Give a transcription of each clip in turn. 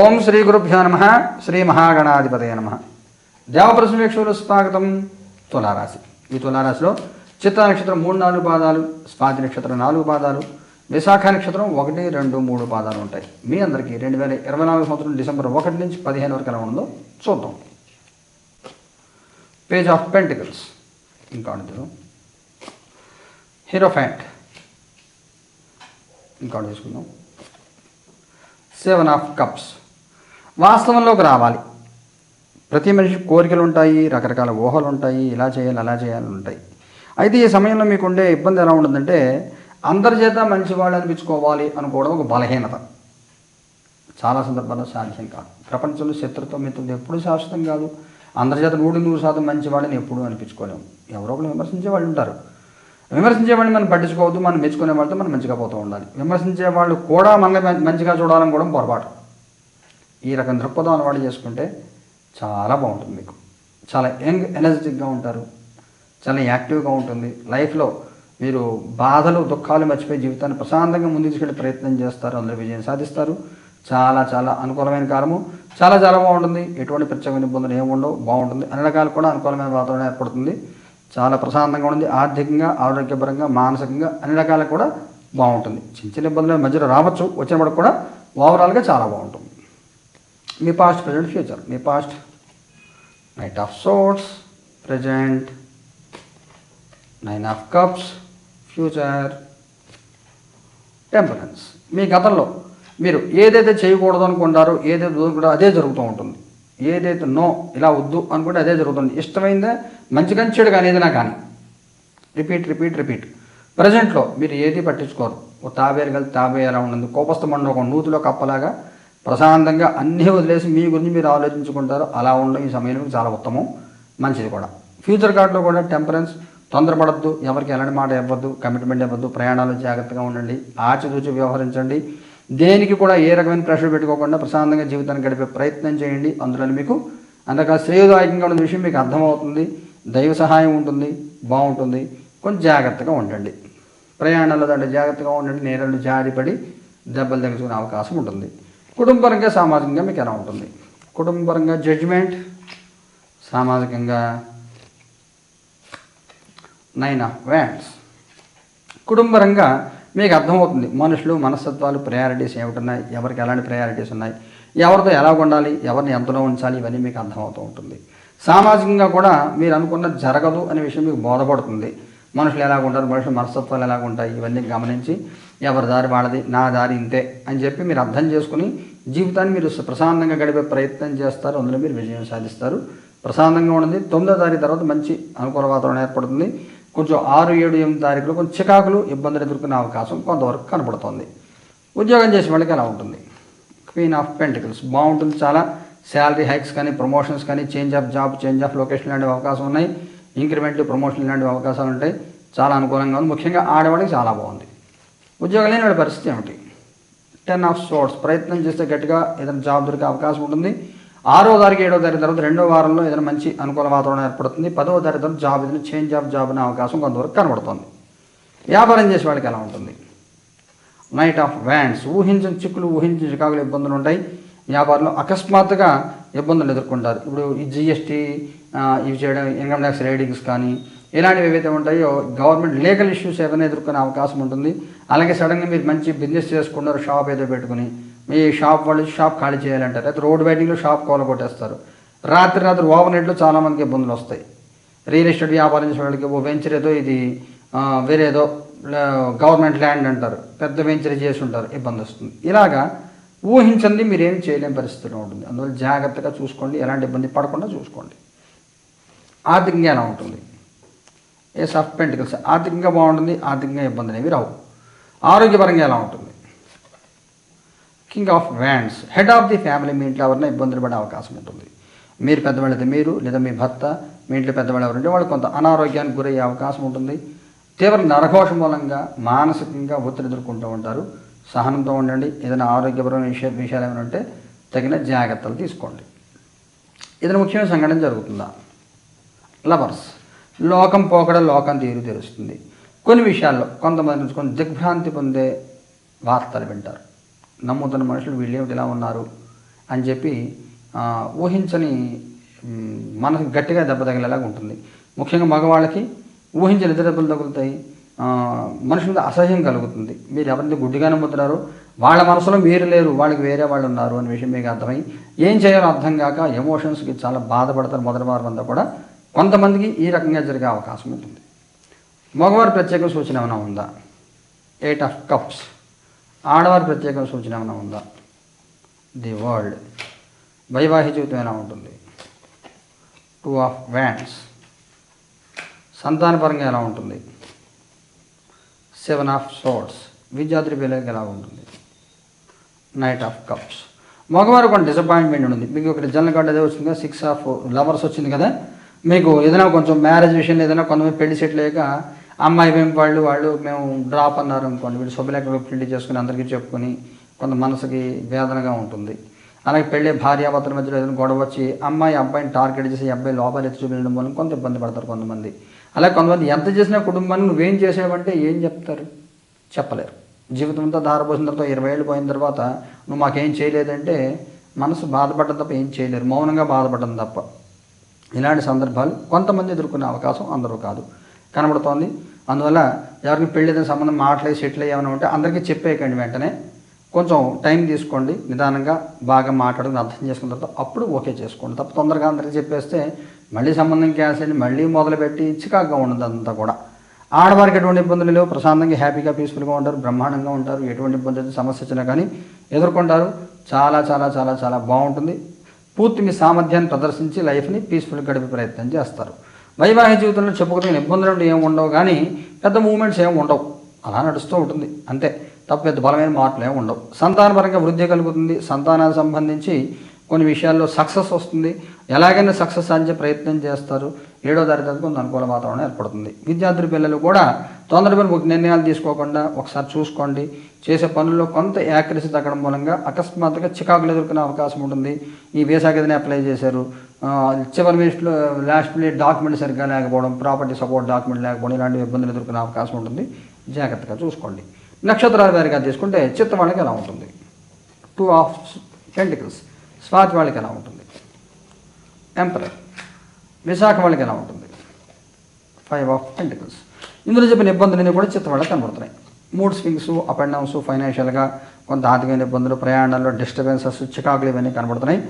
ఓం శ్రీ గురుభ్యో నమ శ్రీ మహాగణాధిపతయ నమ. దేవప్రసమేక్షులు స్వాగతం తులారాశి. ఈ తులారాశిలో చిత్త నక్షత్రం మూడు నాలుగు పాదాలు స్వాతి నక్షత్రం నాలుగు పాదాలు విశాఖ నక్షత్రం ఒకటి రెండు మూడు పాదాలు ఉంటాయి. మీ అందరికీ రెండు వేల ఇరవై నాలుగు సంవత్సరం డిసెంబర్ ఒకటి నుంచి పదిహేను వరకు ఎలా ఉందో చూద్దాం. Page of pentacles. ఇంకా హీరో ఫ్యాంట్ ఇంకా తీసుకుందాం సెవెన్ ఆఫ్ కప్స్. వాస్తవంలోకి రావాలి. ప్రతి మనిషి కోరికలు ఉంటాయి రకరకాల ఊహలు ఉంటాయి ఇలా చేయాలి అలా చేయాలి ఉంటాయి. అయితే ఈ సమయంలో మీకు ఉండే ఇబ్బంది ఎలా ఉంటుందంటే అందరి చేత మంచివాళ్ళు అనిపించుకోవాలి అనుకోవడం ఒక బలహీనత. చాలా సందర్భాల్లో సాధ్యం కాదు. ప్రపంచంలో శత్రుత్వం మిత్రులు ఎప్పుడూ శాశ్వతం కాదు. అందరి చేత నూడు నూరు శాతం మంచి వాళ్ళని ఎప్పుడూ అనిపించుకోలేము. ఎవరో ఒకరు విమర్శించే వాళ్ళు ఉంటారు. విమర్శించే వాళ్ళని మనం పట్టించుకోవద్దు మనం మెచ్చుకునే వాళ్ళతో మనం మంచిగా పోతూ ఉండాలి. విమర్శించే వాళ్ళు కూడా మనల్ని మంచిగా చూడాలని కూడా పొరపాటు. ఈ రకం దృక్పథం అలవాటు చేసుకుంటే చాలా బాగుంటుంది మీకు. చాలా యంగ్ ఎనర్జెటిక్గా ఉంటారు. చాలా యాక్టివ్గా ఉంటుంది. లైఫ్లో మీరు బాధలు దుఃఖాలు మర్చిపోయి జీవితాన్ని ప్రశాంతంగా ముందు తీసుకెళ్ళే ప్రయత్నం చేస్తారు. అందులో విజయం సాధిస్తారు. చాలా చాలా అనుకూలమైన కాలము. చాలా చాలా బాగుంటుంది. ఎటువంటి ప్రత్యేకమైన ఇబ్బందులు ఏమి ఉండవు. బాగుంటుంది. అన్ని రకాలు కూడా అనుకూలమైన వాతావరణం ఏర్పడుతుంది. చాలా ప్రశాంతంగా ఉంది ఆర్థికంగా ఆరోగ్యపరంగా మానసికంగా అన్ని రకాలు కూడా బాగుంటుంది. చిన్న చిన్న ఇబ్బందులు మధ్యలో రావచ్చు. వచ్చినప్పుడు కూడా ఓవరాల్గా చాలా బాగుంటుంది. మీ past present future me past knight of swords present nine of cups future temperance మీ గతంలో మీరు ఏదైతే చేయకూడదు అనుకుంటారో ఏదైతే కూడా అదే జరుగుతూ ఉంటుంది. ఏదైతే నో ఇలా వద్దు అనుకుంటే అదే జరుగుతుంది. ఇష్టమైందే? మంచి కానీ చెడు కానీ. ఏదైనా కానీ రిపీట్ రిపీట్ రిపీట్ ప్రజెంట్లో మీరు ఏది పట్టించుకోరు? ఓ తాబేరు కలిసి తాబే ఎలా ఉంటుంది కోపస్థ ఒక నూతిలో కప్పలాగా ప్రశాంతంగా అన్నీ వదిలేసి మీ గురించి మీరు ఆలోచించుకుంటారు అలా ఉండడం ఈ సమయంలో మీకు చాలా ఉత్తమం మంచిది కూడా. ఫ్యూచర్ కార్డులో కూడా టెంపరెన్స్ తొందరపడద్దు ఎవరికి ఎలాంటి మాట ఇవ్వద్దు కమిట్మెంట్ ఇవ్వద్దు ప్రయాణాలు జాగ్రత్తగా ఉండండి ఆచితూచి వ్యవహరించండి. దేనికి కూడా ఏ రకమైన ప్రెషర్ పెట్టుకోకుండా ప్రశాంతంగా జీవితాన్ని గడిపే ప్రయత్నం చేయండి. అందులో మీకు అంతగా శ్రేయదాయకంగా ఉన్న విషయం మీకు అర్థమవుతుంది దైవ సహాయం ఉంటుంది బాగుంటుంది. కొంచెం జాగ్రత్తగా ఉండండి. ప్రయాణాల్లో దాంట్లో జాగ్రత్తగా ఉండండి నేరలు జారిపడి దెబ్బలు తగ్గించుకునే అవకాశం ఉంటుంది. కుటుంబపరంగా సామాజికంగా మీకు ఎలా ఉంటుంది? కుటుంబపరంగా జడ్జిమెంట్ సామాజికంగా నైన్ ఆఫ్ వ్యాండ్స్ కుటుంబరంగా మీకు అర్థమవుతుంది మనుషులు మనస్తత్వాలు ప్రయారిటీస్ ఏమిటున్నాయి ఎవరికి ఎలాంటి ప్రయారిటీస్ ఉన్నాయి ఎవరితో ఎలా ఉండాలి ఎవరిని ఎంతలో ఉంచాలి ఇవన్నీ మీకు అర్థమవుతూ ఉంటుంది. సామాజికంగా కూడా మీరు అనుకున్న జరగదు అనే విషయం మీకు బోధపడుతుంది. మనుషులు ఎలాగ ఉంటారు మనుషుల మనస్తత్వాలు ఎలాగ ఉంటాయి ఇవన్నీ గమనించి ఎవరి దారి వాళ్ళది నా దారి ఇంతే అని చెప్పి మీరు అర్థం చేసుకుని జీవితాన్ని మీరు ప్రశాంతంగా గడిపే ప్రయత్నం చేస్తారు అందులో మీరు విజయం సాధిస్తారు. ప్రశాంతంగా ఉంటుంది తొమ్మిదో తారీఖు తర్వాత మంచి అనుకూల వాతావరణం ఏర్పడుతుంది. కొంచెం ఆరు ఏడు ఎనిమిది తారీఖులో కొంచెం చికాకులు ఇబ్బందులు ఎదుర్కొనే అవకాశం కొంతవరకు కనపడుతుంది. ఉద్యోగం చేసే వాళ్ళకి ఎలా ఉంటుంది? క్వీన్ ఆఫ్ పెంటికల్స్ బాగుంటుంది చాలా. శాలరీ హైక్స్ కానీ ప్రమోషన్స్ కానీ change of job change of location లాంటి అవకాశం ఉన్నాయి. ఇంక్రిమెంట్లు ప్రమోషన్ లాంటి అవకాశాలు ఉంటాయి. చాలా అనుకూలంగా ఉంది. ముఖ్యంగా ఆడవాడికి చాలా బాగుంది. ఉద్యోగం లేని వాడి పరిస్థితి ఏమిటి? టెన్ ఆఫ్ సోర్ట్స్ ప్రయత్నం చేస్తే గట్టిగా ఏదైనా జాబ్ దొరికే అవకాశం ఉంటుంది. ఆరో తారీఖు ఏడో తారీఖు తర్వాత రెండో వారంలో ఏదైనా మంచి అనుకూల వాతావరణం ఏర్పడుతుంది. పదవ తారీఖు తర్వాత జాబ్ ఏదైనా చేంజ్ ఆఫ్ జాబ్ అనే అవకాశం కొంతవరకు కనబడుతుంది. వ్యాపారం చేసే వాళ్ళకి ఎలా ఉంటుంది? నైట్ ఆఫ్ వ్యాండ్స్ ఊహించిన చిక్కులు ఊహించిన చికాకులు ఇబ్బందులు ఉంటాయి. వ్యాపారంలో అకస్మాత్తుగా ఇబ్బందులు ఎదుర్కొంటారు. ఇప్పుడు ఈ జిఎస్టీ ఇవి చేయడం ఇన్కమ్ ట్యాక్స్ రైడింగ్స్ కానీ ఇలాంటివి ఏవైతే ఉంటాయో గవర్నమెంట్ లీగల్ ఇష్యూస్ ఏదైనా ఎదుర్కొనే అవకాశం ఉంటుంది. అలాగే సడన్గా మీరు మంచి బిజినెస్ చేసుకున్నారు షాప్ ఏదో పెట్టుకుని మీ షాప్ వాళ్ళు షాప్ ఖాళీ చేయాలంటారు. అయితే రోడ్ వైడింగ్లో షాప్ కోల కొట్టేస్తారు రాత్రి రాత్రి ఓవర్ నైట్లో చాలామందికి ఇబ్బందులు వస్తాయి. రియల్ ఎస్టేట్ వ్యాపారం చేసే వాళ్ళకి ఓ వెంచర్ ఏదో ఇది వేరేదో గవర్నమెంట్ ల్యాండ్ అంటారు. పెద్ద వెంచర్ చేసి ఉంటారు. ఇబ్బంది వస్తుంది. ఇలాగా ఊహించండి మీరేం చేయలేని పరిస్థితిలో ఉంటుంది. అందువల్ల జాగ్రత్తగా చూసుకోండి. ఎలాంటి ఇబ్బంది పడకుండా చూసుకోండి. ఆర్థికంగా ఎలా ఉంటుంది. ఏ ఆఫ్ పెంటికల్స్ ఆర్థికంగా బాగుంటుంది ఆర్థికంగా ఇబ్బందులు అనేవి రావు. ఆరోగ్యపరంగా ఎలా ఉంటుంది? King of wands head of the family మీ ఇంట్లో ఎవరైనా ఇబ్బందులు పడే అవకాశం ఉంటుంది. మీరు పెద్దవాళ్ళైతే మీరు లేదా మీ భర్త మీ ఇంట్లో పెద్దవాళ్ళు ఎవరంటే వాళ్ళు కొంత అనారోగ్యానికి గురయ్యే అవకాశం ఉంటుంది. తీవ్ర నరఘోష మూలంగా మానసికంగా ఒత్తిడి ఎదుర్కొంటూ ఉంటారు. సహనంతో ఉండండి. ఏదైనా ఆరోగ్యపరమైన విషయ విషయాలు ఏమైనా ఉంటే తగిన జాగ్రత్తలు తీసుకోండి. ఏదైనా ముఖ్యమైన సంఘటన జరుగుతుందా? లవర్స్ లోకం పోకడ లోకం తీరు తెలుస్తుంది. కొన్ని విషయాల్లో కొంతమంది నుంచి కొన్ని దిగ్భ్రాంతి పొందే వార్తలు వింటారు. నమ్ముతున్న మనుషులు వీళ్ళు ఏమిటి ఇలా ఉన్నారు అని చెప్పి ఊహించని మనసు మనకు గట్టిగా దెబ్బ తగిలేలాగా ఉంటుంది. ముఖ్యంగా మగవాళ్ళకి ఊహించని ఇతర దెబ్బలు తగులుతాయి. మనుషులతో మనుషుల అసహ్యం కలుగుతుంది. మీరు ఎవరిని గుడ్డిగా నమ్ముతున్నారో వాళ్ళ మనసులో మీరు లేరు వాళ్ళకి వేరే వాళ్ళు ఉన్నారు అనే విషయం మీకు అర్థమై ఏం చేయాలో అర్థం కాక ఎమోషన్స్కి చాలా బాధపడతారు మొదటి వారం అంతా కూడా. కొంతమందికి ఈ రకంగా జరిగే అవకాశం ఉంటుంది. మగవారి ప్రత్యేక సూచన ఏమైనా ఉందా? ఎయిట్ ఆఫ్ కప్స్ ఆడవారి ప్రత్యేక సూచన ఏమైనా ఉందా? ది వరల్డ్ వైవాహిక జీవితం ఎలా ఉంటుంది? టూ ఆఫ్ వ్యాండ్స్ సంతానపరంగా ఎలా ఉంటుంది? సెవెన్ ఆఫ్ సోర్ట్స్ విద్యార్థి పిల్లలకి ఎలా ఉంటుంది? నైట్ ఆఫ్ కప్స్ మగవారు కొన్ని డిసప్పాయింట్మెంట్ ఉంది మీకు ఇక్కడ జనరల్ కార్డ్ అదే వచ్చింది కదా? సిక్స్ ఆఫ్ లవర్స్ వచ్చింది కదా? మీకు ఏదైనా కొంచెం మ్యారేజ్ విషయంలో ఏదైనా కొంతమంది పెళ్ళి సెట్ లేక అమ్మాయి మేము వాళ్ళు వాళ్ళు మేము డ్రాప్ అన్నారు అనుకోండి. వీళ్ళు శుభలేఖ పెళ్ళి చేసుకుని అందరికీ చెప్పుకొని కొంత మనసుకి వేదనగా ఉంటుంది. అలాగే పెళ్ళి భార్యాభర్తల మధ్యలో ఏదైనా గొడవ వచ్చి అమ్మాయి అబ్బాయిని టార్గెట్ చేసి అబ్బాయి లోపాలు ఎత్తి చూపించడం వల్ల కొంత ఇబ్బంది పడతారు కొంతమంది. అలాగే కొంతమంది ఎంత చేసినా కుటుంబాన్ని నువ్వేం చేసావంటే ఏం చెప్తారు? చెప్పలేరు. జీవితం అంతా తర్వాత ఇరవై ఏళ్ళు పోయిన తర్వాత నువ్వు మాకేం చేయలేదంటే మనసు బాధపడడం తప్ప ఏం చేయలేరు. మౌనంగా బాధపడడం తప్ప. ఇలాంటి సందర్భాలు కొంతమంది ఎదుర్కొనే అవకాశం అందరూ కాదు. కనబడుతోంది. అందువల్ల ఎవరికి పెళ్ళి ఏదైనా సంబంధం మాట్లాడి సెటిల్ అయ్యామని ఉంటే అందరికీ చెప్పేయకండి వెంటనే. కొంచెం టైం తీసుకోండి. నిదానంగా బాగా మాట్లాడుకుని అర్థం చేసుకున్న తర్వాత అప్పుడు ఓకే చేసుకోండి. తప్ప తొందరగా అందరికీ చెప్పేస్తే మళ్ళీ సంబంధం క్యాన్సిల్ మళ్ళీ మొదలుపెట్టి చికాగ్గా ఉండదు అంతా కూడా. ఆడవారికి ఎటువంటి ఇబ్బందులు లేవు. ప్రశాంతంగా హ్యాపీగా పీస్ఫుల్గా ఉంటారు. బ్రహ్మాండంగా ఉంటారు. ఎటువంటి ఇబ్బంది సమస్య వచ్చినా కానీ ఎదుర్కొంటారు. చాలా చాలా చాలా చాలా బాగుంటుంది. పూర్తి మీ సామర్థ్యాన్ని ప్రదర్శించి లైఫ్ని పీస్ఫుల్గా గడిపే ప్రయత్నం చేస్తారు. వైవాహిక జీవితంలో చెప్పుకోదగిన ఇబ్బందులు ఏమి ఉండవు కానీ పెద్ద మూమెంట్స్ ఏమి ఉండవు. అలా నడుస్తూ ఉంటుంది. అంతే. తప్ప పెద్ద బలమైన మార్పులు ఏమి ఉండవు. సంతానపరంగా వృద్ధి కలుగుతుంది. సంతానానికి సంబంధించి కొన్ని విషయాల్లో సక్సెస్ వస్తుంది. ఎలాగైనా సక్సెస్ సాధించే ప్రయత్నం చేస్తారు. ఏడో తరగతి కొంత అనుకూల వాతావరణం ఏర్పడుతుంది. విద్యార్థుల పిల్లలు కూడా తొందరపడి ఒక నిర్ణయాలు తీసుకోకుండా ఒకసారి చూసుకోండి. చేసే పనుల్లో కొంత యాక్యురసీ తగ్గడం మూలంగా అకస్మాత్తుగా చికాకులు ఎదుర్కొనే అవకాశం ఉంటుంది. ఈ వేసాకి ఏదైనా అప్లై చేశారు. చివరి మినిట్లో లాస్ట్ మినిట్ డాక్యుమెంట్ సరిగ్గా లేకపోవడం ప్రాపర్టీ సపోర్ట్ డాక్యుమెంట్ లేకపోవడం ఇలాంటి ఇబ్బందులు ఎదుర్కొనే అవకాశం ఉంటుంది. జాగ్రత్తగా చూసుకోండి. నక్షత్రాల వారిగా తీసుకుంటే చిత్తవాళ్ళకి ఎలా ఉంటుంది? టూ ఆఫ్ పెంటికల్స్ స్వాతి వాళ్ళకి ఎలా ఉంటుంది? ఎంపరర్ విశాఖ వాళ్ళకి ఎలా ఉంటుంది? ఫైవ్ ఆఫ్ పెంటికల్స్ ఇందులో చెప్పిన ఇబ్బందులన్నీ కూడా చిత్త కనబడుతున్నాయి. Mood swings up and downs ఫైనాన్షియల్గా కొంత ఆర్థికమైన ఇబ్బందులు ప్రయాణాల్లో డిస్టర్బెన్సెస్ చికాకులు ఇవన్నీ కనబడుతున్నాయి.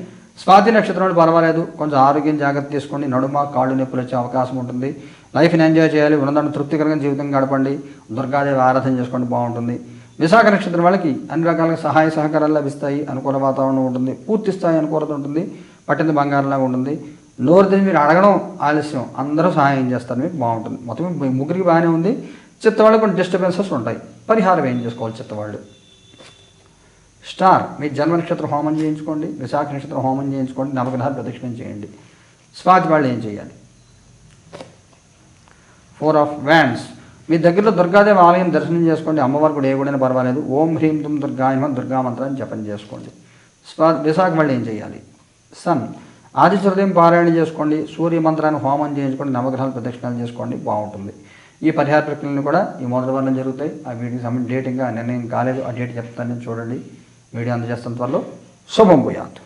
స్వాతి నక్షత్రం పర్వాలేదు. కొంచెం ఆరోగ్యం జాగ్రత్త తీసుకోండి నడుమ కాళ్ళు నొప్పులు వచ్చే అవకాశం ఉంటుంది. లైఫ్ని ఎంజాయ్ చేయాలి. ఉన్నదాన్ని తృప్తికరంగా జీవితం గడపండి. దుర్గాదేవి ఆరాధన చేసుకోండి బాగుంటుంది. విశాఖ నక్షత్రం వాళ్ళకి అన్ని రకాల సహాయ సహకారాలు లభిస్తాయి. అనుకూల వాతావరణం ఉంటుంది. పూర్తి స్థాయి అనుకూలత ఉంటుంది. పట్టింది బంగారంలాగా ఉంటుంది. నోరు తెరిచి మీరు అడగడం ఆలస్యం. అందరూ సహాయం చేస్తారు. మీకు బాగుంటుంది. మొత్తం ముగ్గురికి బాగానే ఉంది. చిత్తవాళ్ళకి కొన్ని డిస్టర్బెన్సెస్ ఉంటాయి. పరిహారం ఏం చేసుకోవాలి చిత్తవాళ్ళు? స్టార్ మీ జన్మ నక్షత్ర హోమం చేయించుకోండి. విశాఖ నక్షత్ర హోమం చేయించుకోండి. నవగ్రహాలు ప్రదక్షిణం చేయండి. స్వాతి వాళ్ళు ఏం చేయాలి? ఫోర్ ఆఫ్ వ్యాండ్స్ మీ దగ్గరలో దుర్గాదేవి ఆలయం దర్శనం చేసుకోండి. అమ్మవారు కూడా ఏ కూడా పర్వాలేదు. ఓం హ్రీం తుమ్ దుర్గాయమ దుర్గా మంత్రాన్ని జపం చేసుకోండి. స్వా విశాఖ వాళ్ళు ఏం చేయాలి? సన్ ఆదిత్య హృదయం పారాయణ చేసుకోండి సూర్య మంత్రాన్ని హోమం చేయించుకోండి నవగ్రహాలు ప్రదక్షిణాలు చేసుకోండి బాగుంటుంది. ఈ పరిహార ప్రక్రియలు కూడా ఈ మొదటి వారం జరుగుతాయి. ఆ వీడియోకి సంబంధించి డేట్ ఇంకా నిర్ణయం కాలేదు ఆ డేట్ చెప్తాను చూడండి. వీడియో అందజేస్తున్న త్వరలో శుభం పోయాత్